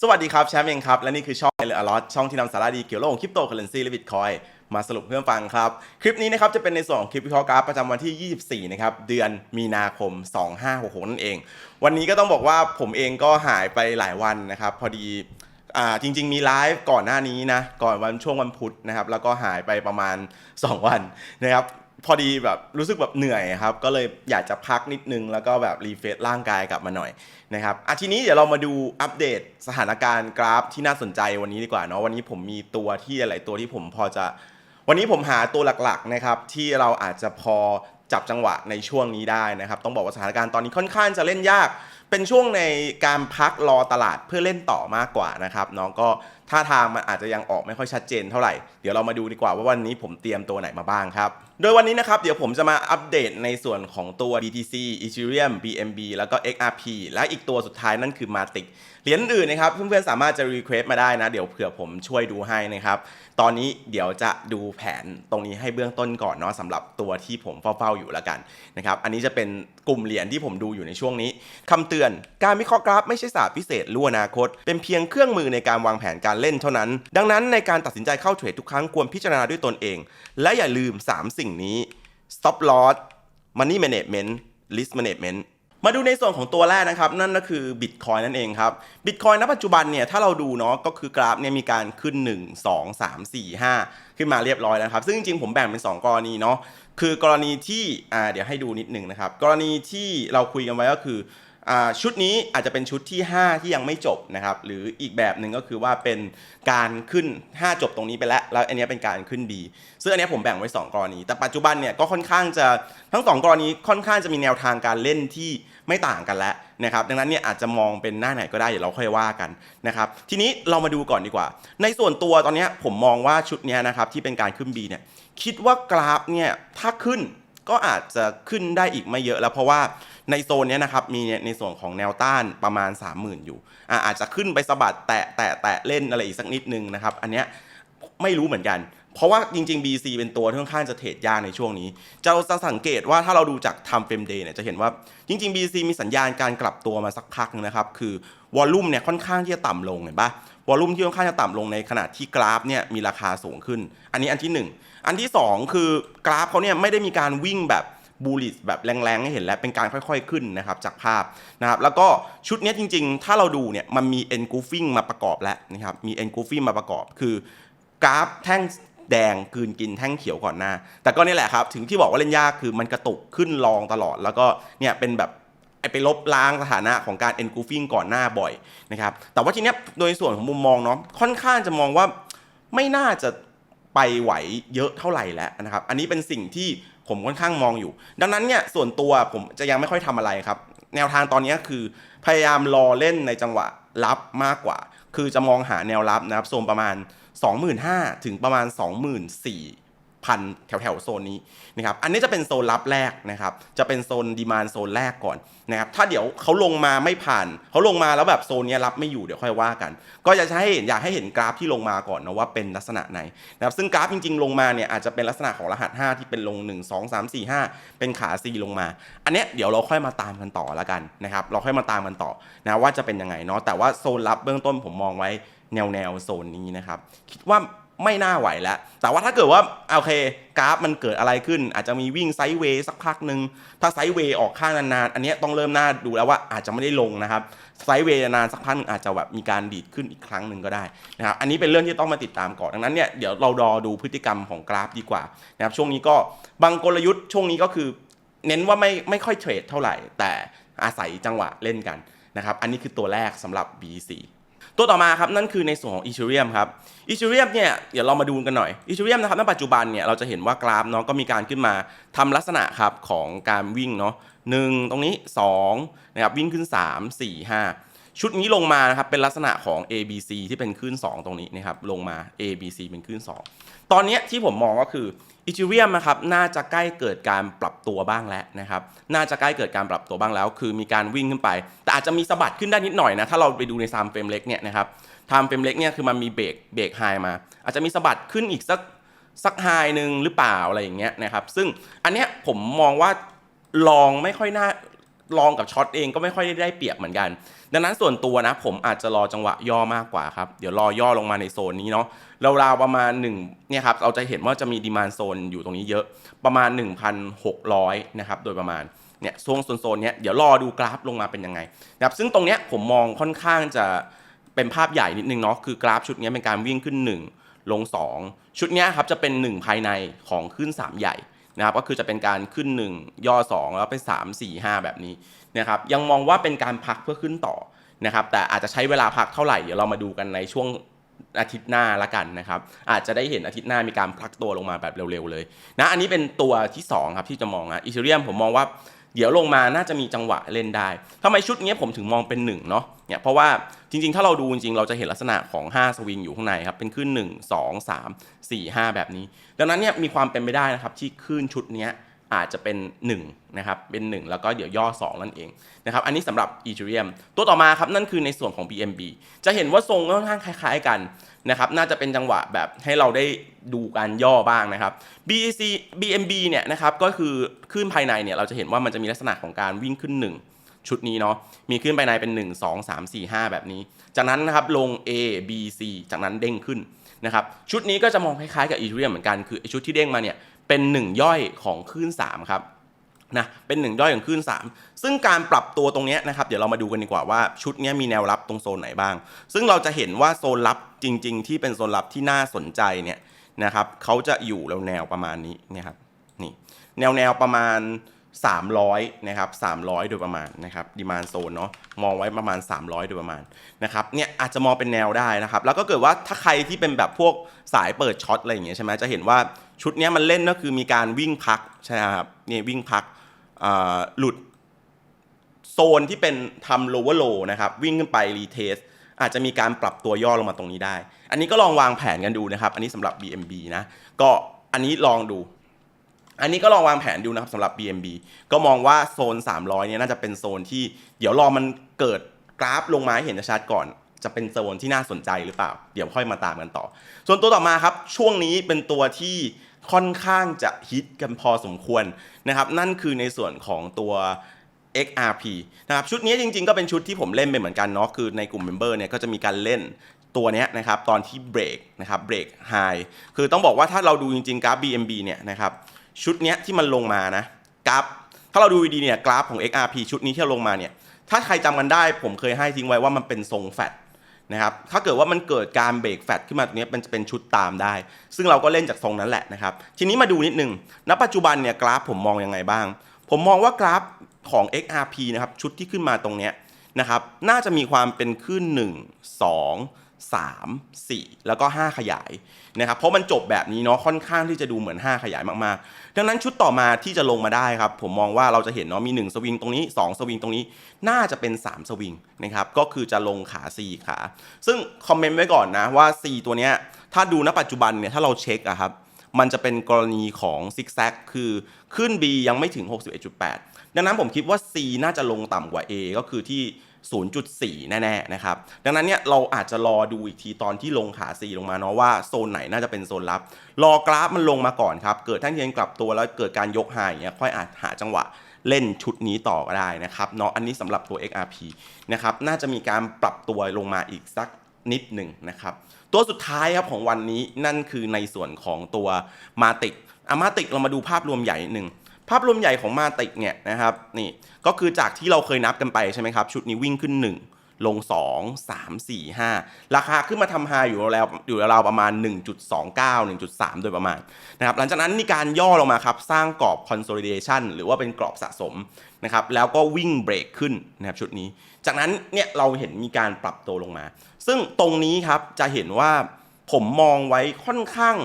สวัสดีครับ แชมป์เองครับ และนี่คือช่องเลอลอตช่องที่นำสาระดีเกี่ยวกับโลกของคริปโตเคอเรนซีและบิตคอยมาสรุปเพื่อนฟังครับ คลิปนี้นะครับจะเป็นในส่วนของคลิปวิเคราะห์กราฟประจำวันที่ 24 นะครับเดือนมีนาคม 2566 นั่นเอง วันนี้ก็ต้องบอกว่าผมเองก็หายไปหลายวันนะครับ พอดีอ่าจริง ๆ มีไลฟ์ก่อนหน้านี้นะ ก่อนวันช่วงวันพุธนะครับ แล้วก็หายไปประมาณ 2 วันนะครับ พอดีแบบรู้สึกแบบเหนื่อยครับ ก็เลยอยากจะพักนิดนึง แล้วก็แบบรีเฟรชร่างกายกลับมาหน่อยนะครับอะทีนี้เดี๋ยวเรามาดูอัปเดตสถานการณ์กราฟที่น่าสนใจวันนี้ดีกว่าเนาะวันนี้ผมมีตัวที่หลายตัวที่ผมพอจะ วันนี้ผมหาตัวหลักๆนะครับที่เราอาจจะพอจับจังหวะในช่วงนี้ได้นะครับ ต้องบอกว่าสถานการณ์ตอนนี้ค่อนข้างจะเล่นยาก เป็นช่วงในการพักรอตลาดเพื่อเล่นต่อมากกว่านะครับน้องก็ท่าทางมันอาจจะยังออกไม่ค่อยชัดเจนเท่าไหร่เดี๋ยวเรามาดูดีกว่าว่าวันนี้ผมเตรียมตัวไหนมาบ้างครับโดยวันนี้นะครับ เดี๋ยวผมจะมาอัปเดตในส่วนของตัว BTC Ethereum BNB แล้วก็ XRP และอีกตัวสุดท้ายนั่นคือ Matic เหรียญอื่นนะครับ เพื่อนๆสามารถจะรีเควสมาได้นะ เดี๋ยวเผื่อผมช่วยดูให้นะครับ ตอนนี้เดี๋ยวจะดูแผนตรงนี้ให้เบื้องต้นก่อนเนาะสำหรับตัวที่ผมเฝ้าๆอยู่แล้วกันนะครับ อันนี้จะเป็นกลุ่มเหรียญที่ผมดูอยู่ในช่วงนี้คำเตือน การวิเคราะห์กราฟไม่ใช่ศาสตร์พิเศษรู้อนาคต เป็นเพียงเครื่องมือในการวางแผนการเล่นเท่านั้น ดังนั้นในการตัดสินใจเข้าเทรดทุกครั้งควรพิจารณาด้วยตนเอง และอย่าลืม 3 สิ่งนี้ stop loss money management risk management มาดูในส่วนของตัวแรกนะครับ นั่นก็คือ Bitcoin นั่นเองครับ Bitcoin ณปัจจุบันเนี่ยถ้าเราดูเนาะก็คือกราฟเนี่ยมีการขึ้น 1 2 3 4 5 ขึ้นมาเรียบร้อยแล้วครับ ซึ่งจริงๆผมแบ่งเป็น 2 กรณีเนาะคือกรณีที่อ่าเดี๋ยวให้ดูนิดหนึ่งนะครับ กรณีที่เราคุยกันไว้ก็คือ ชุดนี้อาจจะเป็นชุดที่ 5 ที่ยังไม่จบนะครับ หรืออีกแบบหนึ่งก็คือว่าเป็นการขึ้น 5 จบตรงนี้ไปแล้ว แล้วอันนี้เป็นการขึ้น B ซึ่งอันนี้ผมแบ่งไว้ 2 กรณี แต่ปัจจุบันเนี่ยก็ค่อนข้างจะทั้ง 2 กรณีค่อนข้างจะมีแนวทางการเล่นที่ไม่ต่างกันแล้วนะครับ ดังนั้นเนี่ยอาจจะมองเป็นหน้าไหนก็ได้เดี๋ยวเราค่อยว่ากันนะครับ ทีนี้เรามาดูก่อนดีกว่า ในส่วนตัวตอนนี้ผมมองว่าชุดนี้นะครับที่เป็นการขึ้น B เนี่ยคิดว่ากราฟเนี่ยถ้าขึ้น ก็อาจจะขึ้นได้อีกไม่เยอะแล้วเพราะว่าในโซนนี้นะครับมีในส่วนของแนวต้านประมาณ 30,000 อยู่อาจจะขึ้นไปสะบัดแตะแตะแตะเล่นอะไรอีกสักนิดนึงนะครับ อันเนี้ยไม่รู้เหมือนกัน เพราะว่าจริง ๆ BC เป็นตัวที่ค่อนข้างจะเทรดยากในช่วงนี้จะจะสังเกตว่าถ้าเราดูจาก time frame day เนี่ยจะเห็นว่าจริง ๆ BC มีสัญญาณการกลับตัวมาสักพักนึงนะครับคือวอลลุ่มเนี่ยค่อนข้างที่จะต่ำลงเห็นปะวอลลุ่มที่ค่อนข้างจะต่ำลงในขณะที่กราฟเนี่ยมีราคาสูงขึ้น อันนี้อันที่หนึ่ง อันที่สองคือกราฟเขาเนี่ยไม่ได้มีการวิ่งแบบบูลิสแบบแรงๆให้เห็นแล้วเป็นการค่อยๆขึ้นนะครับจากภาพนะครับแล้วก็ชุดนี้จริงๆ ถ้าเราดูเนี่ยมันมี engulfing มาประกอบแล้วนะครับมี engulfing มาประกอบคือกราฟแท่งแดงกืนกินแท่งเขียวก่อนหน้า แต่ก็นี่แหละครับ ถึงที่บอกว่าเล่นยากคือมันกระตุกขึ้นรองตลอด แล้วก็เนี่ยเป็นแบบไอไปลบล้างสถานะของการ engulfing ก่อนหน้าบ่อยนะครับแต่ว่าทีเนี้ยโดยส่วนของมุมมองเนาะค่อนข้างจะมองว่าไม่น่าจะ ไปไหวเยอะเท่าไหร่แล้วนะครับ อันนี้เป็นสิ่งที่ผมค่อนข้างมองอยู่ ดังนั้นเนี่ยส่วนตัวผมจะยังไม่ค่อยทำอะไรครับ แนวทางตอนนี้คือพยายามรอเล่นในจังหวะรับมากกว่า คือจะมองหาแนวรับนะครับโซนประมาณ 25,000 ถึงประมาณ 24,000 พันแถวแถวๆโซนนี้นะครับอันนี้จะเป็นโซนรับแรกนะครับจะเป็นโซนดีมานโซนแรกก่อนนะครับถ้าเดี๋ยวเขาลงมาไม่ผ่านเขาลงมาแล้วแบบโซนนี้รับไม่อยู่เดี๋ยวค่อยว่ากัน ก็จะให้เห็นอยากให้เห็นกราฟที่ลงมาก่อนนะว่าเป็นลักษณะไหนนะครับซึ่งกราฟจริง ๆ ลงมาเนี่ยอาจจะเป็นลักษณะของรหัส 5 ที่เป็นลง 1 2 3 4 5 เป็นขา C ลงมา อันเนี้ยเดี๋ยวเราค่อยมาตามกันต่อแล้วกันนะครับเราค่อยมาตามกันต่อนะว่าจะเป็นยังไงเนาะแต่ว่าโซนรับเบื้องต้นผมมองไว้แนวแนวโซนนี้นะครับคิดว่า ไม่น่าไหวแล้ว แต่ว่าถ้าเกิดว่าโอเคกราฟมันเกิดอะไรขึ้น อาจจะมีวิ่งไซด์เวย์สักพักหนึ่งถ้าไซด์เวย์ออกข้างนานๆ อันนี้ต้องเริ่มหน้าดูแล้วว่าอาจจะไม่ได้ลงนะครับไซด์เวย์นานสักพักนึงอาจจะแบบมีการดีดขึ้นอีกครั้งหนึ่งก็ได้นะครับอันนี้เป็นเรื่องที่ต้องมาติดตามก่อนดังนั้นเนี่ยเดี๋ยวเรารอดูพฤติกรรมของกราฟดีกว่านะครับช่วงนี้ก็บางกลยุทธ์ช่วงนี้ก็คือ เน้นว่าไม่ไม่ค่อยเทรดเท่าไหร่ แต่อาศัยจังหวะเล่นกันนะครับอันนี้คือตัวแรกสำหรับ BC ตัวต่อมาครับนั่นคือในส่วนของอีเทเรียมครับอีเทเรียมเนี่ยเดี๋ยวเรามาดูกันหน่อยอีเทเรียมนะครับณปัจจุบันเนี่ยเราจะเห็นว่ากราฟเนาะก็มีการขึ้นมาทำลักษณะครับของการวิ่งเนาะหนึ่งตรงนี้2นะครับวิ่งขึ้น 3 4 5 ชุดนี้ลงมานะครับเป็นลักษณะของ ABC ที่เป็นขึ้น2 ตรงนี้นะครับลงมา ABC เป็นขึ้น2 ตอนนี้ที่ผมมองก็คืออีทิเรียมนะครับน่าจะใกล้เกิดการปรับตัวบ้างแล้วนะครับน่าจะใกล้เกิดการปรับตัวบ้างแล้ว คือมีการวิ่งขึ้นไป แต่อาจจะมีสะบัดขึ้นได้นิดหน่อยนะถ้าเราไปดูในซามเฟรมเล็กเนี่ยนะครับไทม์เฟรมเล็กเนี่ยคือมันมีเบรกเบรกไฮมา อาจจะมีสะบัดขึ้นอีกสักสักไฮหนึ่งหรือเปล่าอะไรอย่างเงี้ยนะครับซึ่งอันเนี้ยผมมองว่าลองไม่ค่อยน่า ลองกับช็อตเองก็ไม่ค่อยได้เปรียบเหมือนกัน ดังนั้นส่วนตัวนะ ผมอาจจะรอจังหวะย่อมากกว่าครับ เดี๋ยวรอย่อลงมาในโซนนี้เนาะราวๆประมาณ1เนี่ยครับเราจะเห็นว่าจะมีดีมานโซนอยู่ตรงนี้เยอะประมาณ 1,600 นะครับโดยประมาณเนี่ยช่วงโซนๆเนี้ยเดี๋ยวรอดูกราฟลงมาเป็นยังไงนะครับซึ่งตรงเนี้ยผมมองค่อนข้างจะเป็นภาพใหญ่นิดนึงเนาะคือกราฟชุดนี้เป็นการวิ่งขึ้น 1 ลง 2 ชุดนี้ครับจะเป็น 1 ภายในของขึ้น 3 ใหญ่ นะครับก็คือจะเป็นการขึ้น 1 ย่อ 2 แล้วไป 3 4 5 แบบนี้นะครับยังมองว่าเป็นการพักเพื่อขึ้นต่อนะครับแต่อาจจะใช้เวลาพักเท่าไหร่เดี๋ยวเรามาดูกันในช่วงอาทิตย์หน้าละกันนะครับอาจจะได้เห็นอาทิตย์หน้ามีการพักตัวลงมาแบบเร็วๆเลยนะอันนี้เป็นตัวที่สองครับที่จะมองนะอีเทเรียมผมมองว่า เดี๋ยวลงมาน่าจะมีจังหวะเล่นได้ทำไมชุดนี้ผมถึงมองเป็น1เนาะเนี่ยเพราะว่าจริงๆ ถ้าเราดูจริงๆ เราจะเห็นลักษณะของ 5 สวิงอยู่ข้างในครับ เป็นขึ้น 1 2 3 4 5 แบบนี้ ดังนั้นเนี่ยมีความเป็นไปได้นะครับที่ขึ้นชุดเนี้ย อาจจะเป็น1นะครับเป็น1 แล้วก็เดี๋ยวย่อ 2 นั่นเองนะครับอันนี้สำหรับ Ethereum ตัวต่อมาครับนั่นคือในส่วนของ BNB จะเห็นว่าทรงค่อนข้างคล้าย ๆกันนะครับน่าจะเป็นจังหวะแบบให้เราได้ดูการย่อบ้างนะครับ BEC BNB เนี่ยนะครับก็คือขึ้นภายในเนี่ยเราจะเห็นว่ามันจะมีลักษณะของการวิ่งขึ้น 1ชุดนี้เนาะ มีขึ้นภายในเป็น 1 2 3 4 5 แบบนี้ จากนั้นนะครับลง A B C จากนั้นเด้งขึ้นนะครับ ชุดนี้ก็จะมองคล้ายๆกับ Ethereum เหมือนกัน คือชุดที่เด้งมาเนี่ย เป็นหนึ่งย่อยของคลื่น3ครับนะเป็นหนึ่งย่อยของคลื่น3 ซึ่งการปรับตัวตรงนี้นะครับ เดี๋ยวเรามาดูกันดีกว่าว่าชุดนี้มีแนวรับตรงโซนไหนบ้าง ซึ่งเราจะเห็นว่าโซนรับจริง ๆ ที่เป็นโซนรับที่น่าสนใจเนี่ยนะครับเขาจะอยู่แล้วแนวประมาณนี้นะครับนี่แนวแนวประมาณ 300นะครับ300 โดยประมาณนะครับดีมานโซนเนาะมองไว้ประมาณ 300 โดยประมาณนะครับเนี่ยอาจจะมองเป็นแนวได้นะครับแล้วก็เกิดว่าถ้าใครที่เป็นแบบพวกสายเปิดช็อตอะไรอย่างเงี้ยใช่ไหมจะเห็นว่าชุดเนี้ยมันเล่นก็คือมีการวิ่งพักใช่ไหมครับเนี่ยวิ่งพักหลุดโซนที่เป็นทำ lower low นะครับวิ่งขึ้นไป retest อาจจะมีการปรับตัวย่อลงมาตรงนี้ได้ อันนี้ก็ลองวางแผนกันดูนะครับ อันนี้สำหรับ BMB นะก็อันนี้ลองดู อันนี้ก็ลองวางแผนดูนะครับสำหรับ BMB ก็มองว่าโซน 300 เนี่ยน่าจะเป็นโซนที่เดี๋ยวรอมันเกิดกราฟลงมาให้เห็นชัดก่อน จะเป็นโซนที่น่าสนใจหรือเปล่า เดี๋ยวค่อยมาตามกันต่อ ส่วนตัวต่อมาครับ ช่วงนี้เป็นตัวที่ค่อนข้างจะฮิตกันพอสมควรนะครับ นั่นคือในส่วนของตัว XRP นะครับชุดนี้จริงๆ ก็เป็นชุดที่ผมเล่นไปเหมือนกันเนาะคือในกลุ่มเมมเบอร์เนี่ยก็จะมีการเล่นตัวนี้นะครับตอนที่เบรกนะครับเบรกไฮคือต้องบอกว่าถ้าเราดูจริงๆกราฟ BMB เนี่ยนะครับ ชุดเนี้ยที่มันลงมานะกราฟถ้าเราดูดีเนี่ยกราฟของ XRP ชุดนี้ที่ลงมาเนี่ยถ้าใครจำกันได้ผมเคยให้ทิ้งไว้ว่ามันเป็นทรงแฟตนะครับถ้าเกิดว่ามันเกิดการเบรกแฟตขึ้นมาตรงนี้เป็นเป็นชุดตามได้ ซึ่งเราก็เล่นจากทรงนั้นแหละนะครับทีนี้มาดูนิดนึงณปัจจุบันเนี่ยกราฟผมมองยังไงบ้าง ผมมองว่ากราฟของ XRP นะครับชุดที่ขึ้นมาตรงเนี้ยนะครับน่าจะมีความเป็นขึ้น 1 2 3 4 แล้วก็ 5 ขยายนะครับเพราะมันจบแบบนี้เนาะค่อนข้างที่จะดูเหมือน 5 ขยายมากๆ ดังนั้นชุดต่อมาที่จะลงมาได้ครับ ผมมองว่าเราจะเห็นเนาะมี 1 สวิงตรงนี้ 2 สวิงตรงนี้ น่าจะเป็น 3 สวิงนะครับก็คือจะลงขา 4 ขา ซึ่งคอมเมนต์ไว้ก่อนนะว่า 4 ตัวเนี้ยถ้าดูณปัจจุบันเนี่ยถ้าเราเช็คอะครับมันจะเป็นกรณีของซิกแซกคือขึ้น B ยังไม่ถึง 61.8 ดังนั้นผมคิดว่า C น่าจะลงต่ำกว่า A ก็คือที่ 0.4 แน่ๆนะครับ ดังนั้นเนี่ยเราอาจจะรอดูอีกทีตอนที่ลงขา C ลงมาเนาะว่าโซนไหนน่าจะเป็นโซนรับ รอกราฟมันลงมาก่อนครับ เกิดท่านเทียนกลับตัวแล้วเกิดการยกไฮอย่างเงี้ยค่อยอาจหาจังหวะเล่นชุดนี้ต่อก็ได้นะครับเนาะอันนี้สำหรับตัว XRP นะครับน่าจะมีการปรับตัวลงมาอีกสักนิดหนึ่งนะครับ ตัวสุดท้ายครับของวันนี้นั่นคือในส่วนของตัวมาติกอามาติกเรามาดูภาพรวมใหญ่หนึ่ง ภาพรวมใหญ่ของมาติกเนี่ยนะครับนี่ก็คือจากที่เราเคยนับกันไปใช่ไหมครับชุดนี้วิ่งขึ้น 1 ลง 2 3 4 5 ราคาขึ้นมาทำไฮอยู่แล้วอยู่ราวประมาณ 1.29 1.3 โดยประมาณนะครับหลังจากนั้นมีการย่อลงมาครับสร้างกรอบ consolidation หรือว่าเป็นกรอบสะสมนะครับแล้วก็วิ่งเบรกขึ้นนะครับชุดนี้ จากนั้นเนี่ยเราเห็นมีการปรับตัวลงมา ซึ่งตรงนี้ครับจะเห็นว่าผมมองไว้ค่อนข้าง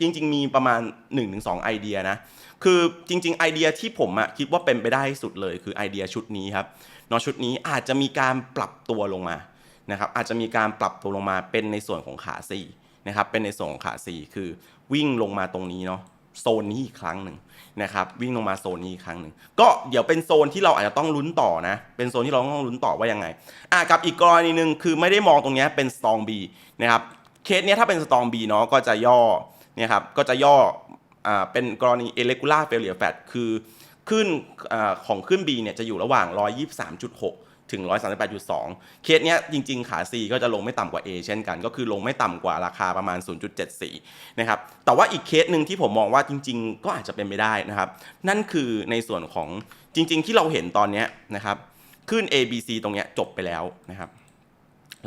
จริง ๆ มีประมาณ 1-2 ไอเดียนะ คือจริง ๆ ไอเดียที่ผมอะคิดว่าเป็นไปได้สุดเลย คือไอเดียชุดนี้ครับเนาะชุดนี้อาจจะมีการปรับตัวลงมานะครับอาจจะมีการปรับตัวลงมาเป็นในส่วนของขาสี่นะครับเป็นในส่วนของขาสี่คือวิ่งลงมาตรงนี้เนาะโซนนี้อีกครั้งหนึ่งนะครับวิ่งลงมาโซนนี้อีกครั้งหนึ่งก็เดี๋ยวเป็นโซนที่เราอาจจะต้องลุ้นต่อนะ เป็นโซนที่เราต้องลุ้นต่อว่ายังไงอะกับอีกกรณีหนึ่งคือไม่ได้มองตรงนี้เป็นสตองบีนะครับเคสเนี้ยถ้าเป็นสตองบีเนาะก็จะย่อเนี่ยครับก็จะย่อ เป็นกรณี irregular failure fat คือขึ้นอของขึ้น B เนี่ยจะอยู่ระหว่าง 123.6 ถึง 138.2 เคสเนี้ยจริง ๆ ขา C ก็จะลงไม่ต่ำกว่า A เช่นกัน ก็คือลงไม่ต่ำกว่าราคาประมาณ 0.74 นะครับ แต่ว่าอีกเคสหนึ่งที่ผมมองว่าจริง ๆ ก็อาจจะเป็นไปได้นะครับ นั่นคือในส่วนของจริง ๆ ที่เราเห็นตอนเนี้ยนะครับขึ้น A B C ตรงเนี้ยจบไปแล้วนะครับ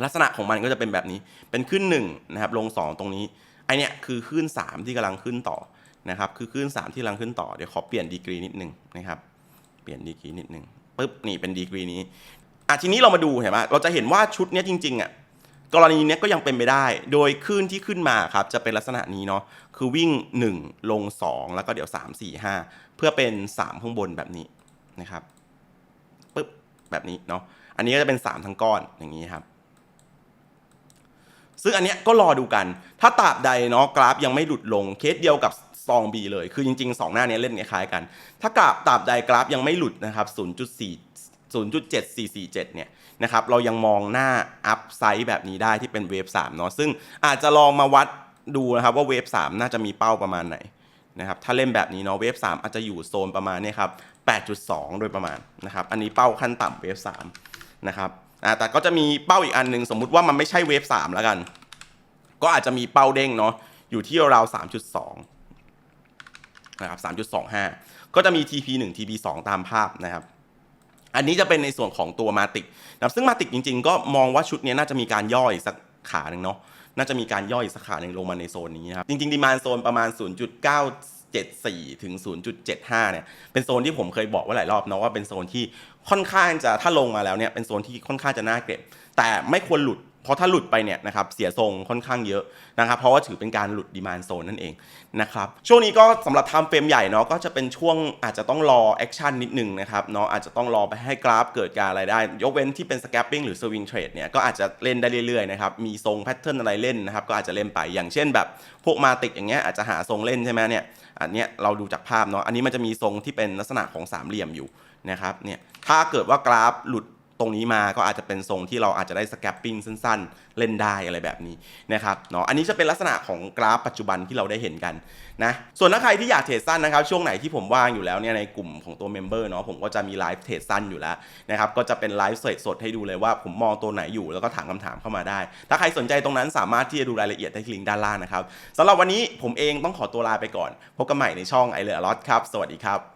ลักษณะของมันก็จะเป็นแบบนี้ เป็นขึ้น1นะครับ ลง 2 ตรงนี้ ไอเนี้ยคือขึ้น 3 ที่กำลังขึ้นต่อ นะครับคือขึ้น3 ที่กำลังขึ้นต่อเดี๋ยวขอเปลี่ยนดีกรีนิดนึงนะครับเปลี่ยนดีกรีนิดนึงปุ๊บนี่เป็นดีกรีนี้อะทีนี้เรามาดูเห็นไหมเราจะเห็นว่าชุดนี้จริงๆอะกรณีนี้ก็ยังเป็นไปได้ โดยขึ้นที่ขึ้นมาครับจะเป็นลักษณะนี้เนาะคือวิ่ง 1 ลง 2 แล้วก็เดี๋ยว 3 4 5 เพื่อเป็น 3 ข้างบนแบบนี้นะครับปุ๊บแบบนี้เนาะอันนี้ก็จะเป็น 3 ทั้งก้อนอย่างนี้ครับ ซึ่งอันเนี้ยก็รอดูกัน ถ้าตราบใดเนาะกราฟยังไม่หลุดลงเคสเดียวกับซอง B เลย คือจริง ๆ 2 หน้านี้เล่นคล้ายกัน ถ้ากราฟตราบใดกราฟยังไม่หลุดนะครับ 0.4 0.7447 เนี่ยนะครับเรายังมองหน้าอัพไซด์แบบนี้ได้ที่เป็นเวฟ3เนาะซึ่งอาจจะลองมาวัดดูนะครับว่าเวฟ3น่าจะมีเป้าประมาณไหนนะครับถ้าเล่นแบบนี้เนาะเวฟ3อาจจะอยู่โซนประมาณนี้ครับ 8.2 โดยประมาณนะครับอันนี้เป้าขั้นต่ำเวฟ3นะครับ อ่าแต่ก็จะมีเป้าอีกอันหนึ่งสมมุติว่ามันไม่ใช่เวฟ3แล้วกัน ก็อาจจะมีเป้าเด้งเนาะอยู่ที่ราว3.2นะครับ3.25 ก็จะมี TP 1 TP 2ตามภาพนะครับอันนี้จะเป็นในส่วนของตัวมาติกนะซึ่งมาติกจริง ๆ ก็มองว่าชุดนี้น่าจะมีการย่อยสักขาหนึ่งเนาะน่าจะมีการย่อยสักขาหนึ่งลงมาในโซนนี้นะครับจริงๆดีมานโซนประมาณ 0.74 ถึง 0.75 เนี่ย เป็นโซนที่ผมเคยบอกไว้หลายรอบเนาะว่าเป็นโซนที่ค่อนข้างจะถ้าลงมาแล้วเนี่ยเป็นโซนที่ค่อนข้างจะน่าเก็บ แต่ไม่ควรหลุด เพราะถ้าหลุดไปเนี่ยนะครับเสียทรงค่อนข้างเยอะนะครับเพราะว่าถือเป็นการหลุดดีมานโซนนั่นเองนะครับช่วงนี้ก็สำหรับทำเฟรมใหญ่เนาะก็จะเป็นช่วงอาจจะต้องรอแอคชั่นนิดนึงนะครับเนาะอาจจะต้องรอไปให้กราฟเกิดการอะไรได้ ยกเว้นที่เป็นสแคปปิ้งหรือสวิงเทรดเนี่ยก็อาจจะเล่นได้เรื่อยๆนะครับมีทรงแพทเทิร์นอะไรเล่นนะครับก็อาจจะเล่นไปอย่างเช่นแบบพวกมาติกอย่างเงี้ยอาจจะหาทรงเล่นใช่ไหมเนี่ยอันเนี้ยเราดูจากภาพเนาะอันนี้มันจะมีทรงที่เป็นลักษณะของสามเหลี่ยมอยู่นะครับเนี่ยถ้าเกิดว่ากราฟหลุด รงนี้มาก็อาจจะเป็นทรงที่เราอาจจะได้สแคปปิ้งสั้นๆ เล่นได้อะไรแบบนี้นะครับเนาะอันนี้จะเป็นลักษณะของกราฟปัจจุบันที่เราได้เห็นกันนะส่วนถ้าใครที่อยากเทรดสั้นนะครับ ช่วงไหนที่ผมว่างอยู่แล้วเนี่ยในกลุ่มของตัวเมมเบอร์เนาะผมก็จะมีไลฟ์เทรดสั้นอยู่แล้วนะครับก็จะเป็นไลฟ์สดๆให้ดูเลยว่าผมมองตัวไหนอยู่แล้วก็ถามคำถามเข้ามาได้ ถ้าใครสนใจตรงนั้นสามารถที่จะดูรายละเอียดได้ที่ลิงก์ด้านล่างนะครับสำหรับวันนี้ผมเองต้องขอตัวลาไปก่อนพบกันใหม่ในช่องไอเลอร์ลอตครับ สวัสดีครับ